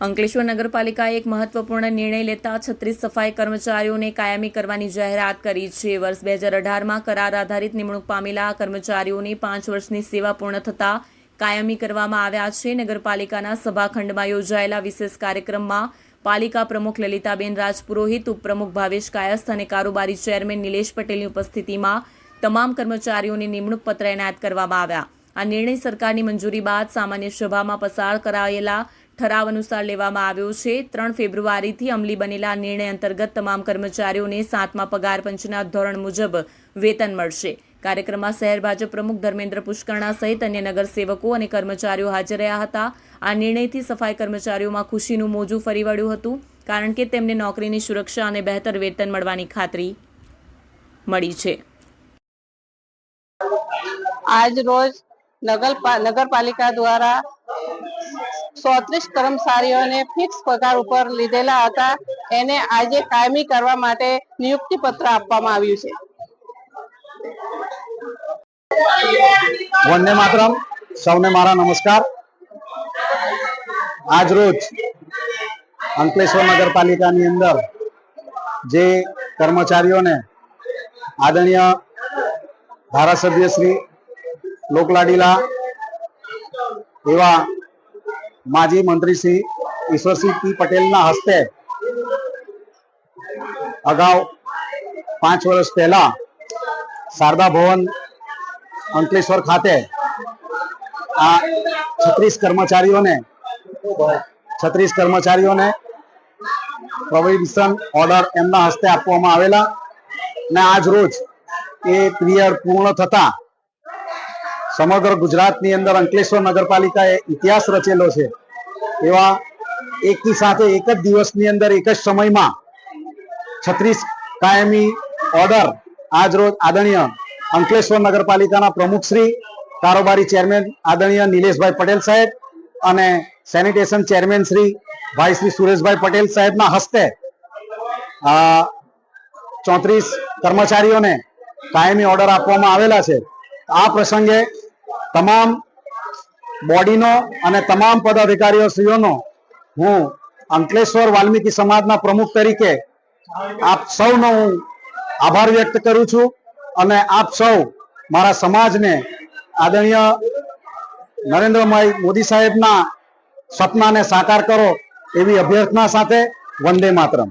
અંકલેશ્વર નગરપાલિકાએ એક મહત્વપૂર્ણ નિર્ણય લેતા છત્રીસ સફાઈ કર્મચારીઓને કાયમી કરવાની જાહેરાત કરી છે. વર્ષ બે હજાર અઢારમાં કરાર આધારિત નિમણૂક પામેલા કર્મચારીઓની પાંચ વર્ષની સેવા પૂર્ણ થતાં કાયમી કરવામાં આવ્યા છે. નગરપાલિકાના સભાખંડમાં યોજાયેલા વિશેષ કાર્યક્રમમાં પાલિકા પ્રમુખ લલિતાબેન રાજપુરોહિત, ઉપપ્રમુખ ભાવેશ કાયસ્થ અને કારોબારી ચેરમેન નિલેશ પટેલની ઉપસ્થિતિમાં તમામ કર્મચારીઓને નિમણૂક પત્ર એનાયત કરવામાં આવ્યા. આ નિર્ણય સરકારની મંજૂરી બાદ સામાન્ય સભામાં પસાર કરાયેલા ઠરાવ અનુસાર લેવામાં આવ્યો છે. ત્રણ ફેબ્રુઆરીથી અમલી બનેલા નિર્ણય અંતર્ગત તમામ કર્મચારીઓને સાતમા પગાર પંચના ધોરણ મુજબ વેતન મળશે. કાર્યક્રમમાં શહેર ભાજપ પ્રમુખ ધર્મેન્દ્ર પુષ્કરણા સહિત અન્ય નગરસેવકો અને કર્મચારીઓ હાજર રહ્યા હતા. આ નિર્ણયથી સફાઈ કર્મચારીઓમાં ખુશીનું મોજું ફરી વળ્યું હતું, કારણ કે તેમને નોકરીની સુરક્ષા અને બહેતર વેતન મળવાની ખાતરી મળી છે. આજ રોજ નગરપાલિકા દ્વારા ચોત્રીસ કર્મચારીઓને ફિક્સ પગાર ઉપર લીધેલા હતા. એને આજે કાયમી કરવા માટે નિયુક્તિ પત્ર આપવામાં આવ્યું છે. વંદે માતરમ. સૌને મારા નમસ્કાર. આજ રોજ અંકલેશ્વર નગરપાલિકાની અંદર જે કર્મચારીઓને આદરણીય ધારાસભ્ય શ્રી લોકલાડીલા એવા માજી મંત્રી શ્રી ઈશ્વરસિંહ પી પટેલના હસ્તે અગાઉ પાંચ વર્ષ પહેલા શારદા ભવન અંકલેશ્વર ખાતે આ છત્રીસ કર્મચારીઓને છત્રીસ કર્મચારીઓને પ્રોવિઝન ઓર્ડર એમના હસ્તે આપવામાં આવેલા ને આજ રોજ એ પીરિયડ પૂર્ણ થતા સમગ્ર ગુજરાતની અંદર અંકલેશ્વર નગરપાલિકાએ ઇતિહાસ રચેલો છે. એવા એકની સાથે એક જ દિવસની અંદર એક જ સમયમાં છત્રીસ કાયમી ઓર્ડર આજ રોજ આદરણીય અંકલેશ્વર નગરપાલિકાના પ્રમુખ શ્રી, કારોબારી ચેરમેન આદરણીય નિલેશભાઈ પટેલ સાહેબ અને સેનિટેશન ચેરમેન શ્રી ભાઈ શ્રી સુરેશભાઈ પટેલ સાહેબના હસ્તે ચોત્રીસ કર્મચારીઓને કાયમી ઓર્ડર આપવામાં આવેલા છે. આ પ્રસંગે તમામ બોડીનો અને તમામ પદાધિકારીઓ શ્રીઓનો હું અંકલેશ્વર વાલ્મીકી સમાજના પ્રમુખ તરીકે આપ સૌનો હું આભાર વ્યક્ત કરું છું અને આપ સૌ મારા સમાજને આદરણીય નરેન્દ્રભાઈ મોદી સાહેબના સપનાને સાકાર કરો એવી અભ્યર્થના સાથે વંદે માતરમ.